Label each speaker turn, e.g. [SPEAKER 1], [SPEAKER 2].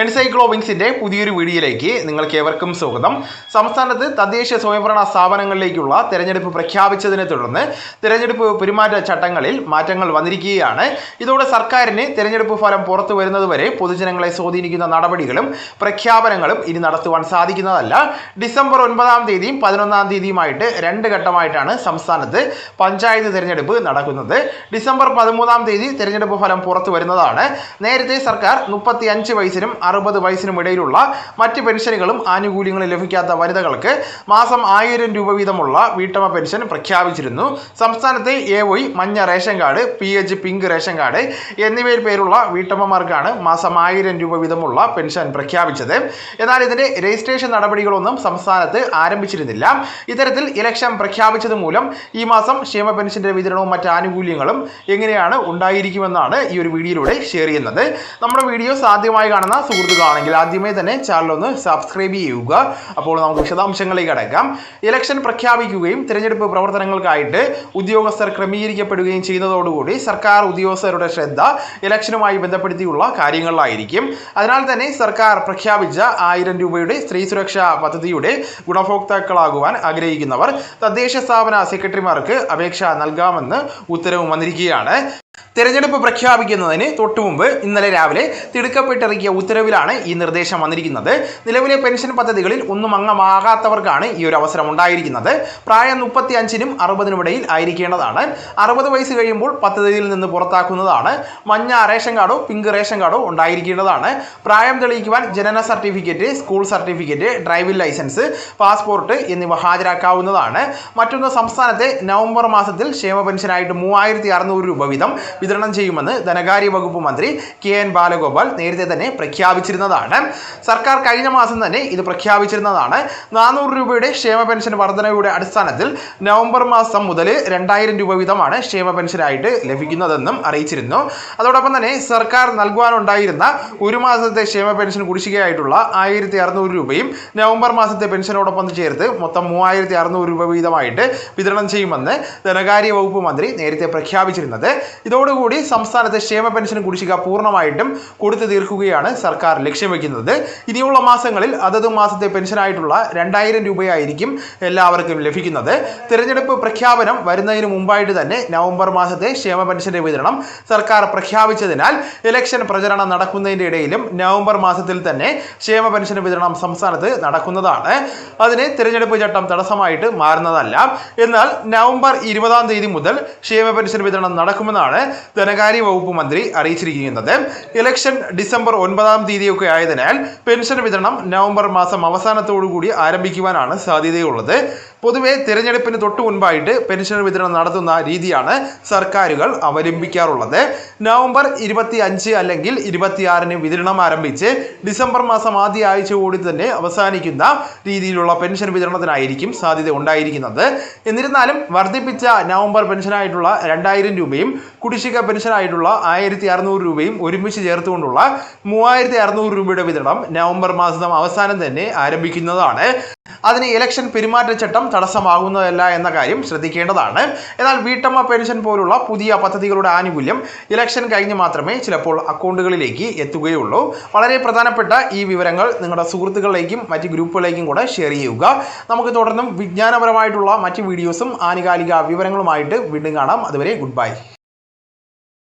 [SPEAKER 1] എൻസൈക്ലോബിൻസിൻ്റെ പുതിയൊരു വീഡിയോയിലേക്ക് നിങ്ങൾക്ക് ഏവർക്കും സ്വാഗതം സംസ്ഥാനത്ത് തദ്ദേശ സ്വയംഭരണ സ്ഥാപനങ്ങളിലേക്കുള്ള തെരഞ്ഞെടുപ്പ് പ്രഖ്യാപിച്ചതിനെ തുടർന്ന് തെരഞ്ഞെടുപ്പ് പെരുമാറ്റ ചട്ടങ്ങളിൽ മാറ്റങ്ങൾ വന്നിരിക്കുകയാണ് ഇതോടെ സർക്കാരിന് തെരഞ്ഞെടുപ്പ് ഫലം പുറത്തു വരുന്നതുവരെ പൊതുജനങ്ങളെ സ്വാധീനിക്കുന്ന നടപടികളും പ്രഖ്യാപനങ്ങളും ഇനി നടത്തുവാൻ സാധിക്കുന്നതല്ല ഡിസംബർ ഒൻപതാം തീയതിയും പതിനൊന്നാം തീയതിയുമായിട്ട് രണ്ട് ഘട്ടമായിട്ടാണ് സംസ്ഥാനത്ത് പഞ്ചായത്ത് തെരഞ്ഞെടുപ്പ് നടക്കുന്നത് ഡിസംബർ പതിമൂന്നാം തീയതി തെരഞ്ഞെടുപ്പ് ഫലം പുറത്തു വരുന്നതാണ് നേരത്തെ സർക്കാർ മുപ്പത്തി അഞ്ച് വയസ്സിനും അറുപത് വയസ്സിനും ഇടയിലുള്ള മറ്റ് പെൻഷനുകളും ആനുകൂല്യങ്ങളും ലഭിക്കാത്ത വനിതകൾക്ക് മാസം ആയിരം രൂപ വീതമുള്ള വീട്ടമ്മ പെൻഷൻ പ്രഖ്യാപിച്ചിരുന്നു സംസ്ഥാനത്തെ എ വൈ മഞ്ഞ ration card P H pink ration card എന്നിവയിൽ പേരുള്ള വീട്ടമ്മമാർക്കാണ് മാസം ആയിരം രൂപ വീതമുള്ള പെൻഷൻ പ്രഖ്യാപിച്ചത് എന്നാൽ ഇതിൻ്റെ രജിസ്ട്രേഷൻ നടപടികളൊന്നും സംസ്ഥാനത്ത് ആരംഭിച്ചിരുന്നില്ല ഇത്തരത്തിൽ ഇലക്ഷൻ പ്രഖ്യാപിച്ചത് മൂലം ഈ മാസം ക്ഷേമ പെൻഷൻ്റെ വിതരണവും മറ്റ് ആനുകൂല്യങ്ങളും എങ്ങനെയാണ് ഉണ്ടായിരിക്കുമെന്നാണ് ഈ ഒരു വീഡിയോയിലൂടെ ഷെയർ ചെയ്യുന്നത് നമ്മുടെ വീഡിയോസ് ആദ്യമായി കാണുന്ന സുഹൃത്തുക്കളാണെങ്കിൽ ആദ്യമേ തന്നെ ചാനൽ ഒന്ന് സബ്സ്ക്രൈബ് ചെയ്യുക അപ്പോൾ നമുക്ക് വിശദാംശങ്ങളിലേക്ക് അടക്കാം ഇലക്ഷൻ പ്രഖ്യാപിക്കുകയും തിരഞ്ഞെടുപ്പ് പ്രവർത്തനങ്ങൾക്കായിട്ട് ഉദ്യോഗസ്ഥർ ക്രമീകരിക്കപ്പെടുകയും ചെയ്യുന്നതോടുകൂടി സർക്കാർ ഉദ്യോഗസ്ഥരുടെ ശ്രദ്ധ ഇലക്ഷനുമായി ബന്ധപ്പെടുത്തിയുള്ള കാര്യങ്ങളിലായിരിക്കും അതിനാൽ തന്നെ സർക്കാർ പ്രഖ്യാപിച്ച ആയിരം രൂപയുടെ സ്ത്രീ സുരക്ഷാ പദ്ധതിയുടെ ഗുണഭോക്താക്കളാകുവാൻ ആഗ്രഹിക്കുന്നവർ തദ്ദേശ സ്ഥാപന സെക്രട്ടറിമാർക്ക് അപേക്ഷ നൽകാമെന്ന് ഉത്തരവ് വന്നിരിക്കുകയാണ് തെരഞ്ഞെടുപ്പ് പ്രഖ്യാപിക്കുന്നതിന് തൊട്ടുമുമ്പ് ഇന്നലെ രാവിലെ തിടുക്കപ്പെട്ടിറക്കിയ ഉത്തരവിലാണ് ഈ നിർദ്ദേശം വന്നിരിക്കുന്നത് നിലവിലെ പെൻഷൻ പദ്ധതികളിൽ ഒന്നും അംഗമാകാത്തവർക്കാണ് ഈ ഒരു അവസരം ഉണ്ടായിരിക്കുന്നത് പ്രായം മുപ്പത്തി അഞ്ചിനും അറുപതിനും ഇടയിൽ ആയിരിക്കേണ്ടതാണ് അറുപത് വയസ്സ് കഴിയുമ്പോൾ പദ്ധതിയിൽ നിന്ന് പുറത്താക്കുന്നതാണ് മഞ്ഞ റേഷൻ കാർഡോ പിങ്ക് റേഷൻ കാർഡോ ഉണ്ടായിരിക്കേണ്ടതാണ് പ്രായം തെളിയിക്കുവാൻ ജനന certificate school certificate driving licence passport എന്നിവ ഹാജരാക്കാവുന്നതാണ് മറ്റൊന്ന് സംസ്ഥാനത്തെ നവംബർ മാസത്തിൽ ക്ഷേമ പെൻഷനായിട്ട് മൂവായിരത്തി അറുന്നൂറ് രൂപ വീതം വിതരണം ചെയ്യുമെന്ന് ധനകാര്യ വകുപ്പ് മന്ത്രി കെ എൻ ബാലഗോപാൽ നേരത്തെ തന്നെ പ്രഖ്യാപിച്ചിരുന്നതാണ് സർക്കാർ കഴിഞ്ഞ മാസം തന്നെ ഇത് പ്രഖ്യാപിച്ചിരുന്നതാണ് നാനൂറ് രൂപയുടെ ക്ഷേമ പെൻഷൻ വർധനയുടെ അടിസ്ഥാനത്തിൽ നവംബർ മാസം മുതൽ രണ്ടായിരം രൂപ വീതമാണ് ക്ഷേമ പെൻഷനായിട്ട് ലഭിക്കുന്നതെന്നും അറിയിച്ചിരുന്നു അതോടൊപ്പം തന്നെ സർക്കാർ നൽകുവാനുണ്ടായിരുന്ന ഒരു മാസത്തെ ക്ഷേമ പെൻഷൻ കുടിശ്ശികയായിട്ടുള്ള ആയിരത്തി അറുന്നൂറ് രൂപയും നവംബർ മാസത്തെ പെൻഷനോടൊപ്പം ചേർത്ത് മൊത്തം മൂവായിരത്തി അറുന്നൂറ് രൂപ വീതമായിട്ട് വിതരണം ചെയ്യുമെന്ന് ധനകാര്യ വകുപ്പ് മന്ത്രി നേരത്തെ പ്രഖ്യാപിച്ചിരുന്നത് ഇതോട് ഇതോടുകൂടി സംസ്ഥാനത്തെ ക്ഷേമ പെൻഷൻ കുടിശ്ശിക പൂർണ്ണമായിട്ടും കൊടുത്തു തീർക്കുകയാണ് സർക്കാർ ലക്ഷ്യം വയ്ക്കുന്നത് ഇനിയുള്ള മാസങ്ങളിൽ അതത് മാസത്തെ പെൻഷനായിട്ടുള്ള രണ്ടായിരം രൂപയായിരിക്കും എല്ലാവർക്കും ലഭിക്കുന്നത് തിരഞ്ഞെടുപ്പ് പ്രഖ്യാപനം വരുന്നതിന് മുമ്പായിട്ട് തന്നെ നവംബർ മാസത്തെ ക്ഷേമ പെൻഷന്റെ വിതരണം സർക്കാർ പ്രഖ്യാപിച്ചതിനാൽ ഇലക്ഷൻ പ്രചരണം നടക്കുന്നതിൻ്റെ ഇടയിലും നവംബർ മാസത്തിൽ തന്നെ ക്ഷേമ പെൻഷൻ വിതരണം സംസ്ഥാനത്ത് നടക്കുന്നതാണ് അതിന് തിരഞ്ഞെടുപ്പ് ചട്ടം തടസ്സമായിട്ട് മാറുന്നതല്ല എന്നാൽ നവംബർ ഇരുപതാം തീയതി മുതൽ ക്ഷേമ പെൻഷൻ വിതരണം നടക്കുമെന്നാണ് ധനകാര്യ വകുപ്പ് മന്ത്രി അറിയിച്ചിരിക്കുന്നത് ഇലക്ഷൻ ഡിസംബർ ഒൻപതാം തീയതിയൊക്കെ ആയതിനാൽ പെൻഷൻ വിതരണം നവംബർ മാസം അവസാനത്തോടു കൂടി ആരംഭിക്കുവാനാണ് സാധ്യതയുള്ളത് പൊതുവെ തിരഞ്ഞെടുപ്പിന് തൊട്ടു മുൻപായിട്ട് പെൻഷൻ വിതരണം നടത്തുന്ന രീതിയാണ് സർക്കാരുകൾ അവലംബിക്കാറുള്ളത് നവംബർ ഇരുപത്തി അഞ്ച് അല്ലെങ്കിൽ ഇരുപത്തിയാറിന് വിതരണം ആരംഭിച്ച് ഡിസംബർ മാസം ആദ്യ കൂടി തന്നെ അവസാനിക്കുന്ന രീതിയിലുള്ള പെൻഷൻ വിതരണത്തിനായിരിക്കും സാധ്യത ഉണ്ടായിരിക്കുന്നത് എന്നിരുന്നാലും വർദ്ധിപ്പിച്ച നവംബർ പെൻഷനായിട്ടുള്ള രണ്ടായിരം രൂപയും കുടിശ്ശിക പെൻഷനായിട്ടുള്ള ആയിരത്തി അറുന്നൂറ് രൂപയും ഒരുമിച്ച് ചേർത്തുകൊണ്ടുള്ള മൂവായിരത്തി അറുന്നൂറ് രൂപയുടെ വിതരണം നവംബർ മാസം അവസാനം തന്നെ ആരംഭിക്കുന്നതാണ് അതിന് ഇലക്ഷൻ പെരുമാറ്റച്ചട്ടം തടസ്സമാകുന്നതല്ല എന്ന കാര്യം ശ്രദ്ധിക്കേണ്ടതാണ് എന്നാൽ വീട്ടമ്മ പെൻഷൻ പോലുള്ള പുതിയ പദ്ധതികളുടെ ആനുകൂല്യം ഇലക്ഷൻ കഴിഞ്ഞ് മാത്രമേ ചിലപ്പോൾ അക്കൗണ്ടുകളിലേക്ക് എത്തുകയുള്ളൂ വളരെ പ്രധാനപ്പെട്ട ഈ വിവരങ്ങൾ നിങ്ങളുടെ സുഹൃത്തുക്കളിലേക്കും മറ്റ് ഗ്രൂപ്പുകളിലേക്കും കൂടെ ഷെയർ ചെയ്യുക നമുക്ക് തുടർന്നും വിജ്ഞാനപരമായിട്ടുള്ള മറ്റ് വീഡിയോസും ആനുകാലിക വിവരങ്ങളുമായിട്ട് വീണ്ടും കാണാം അതുവരെ ഗുഡ് ബൈ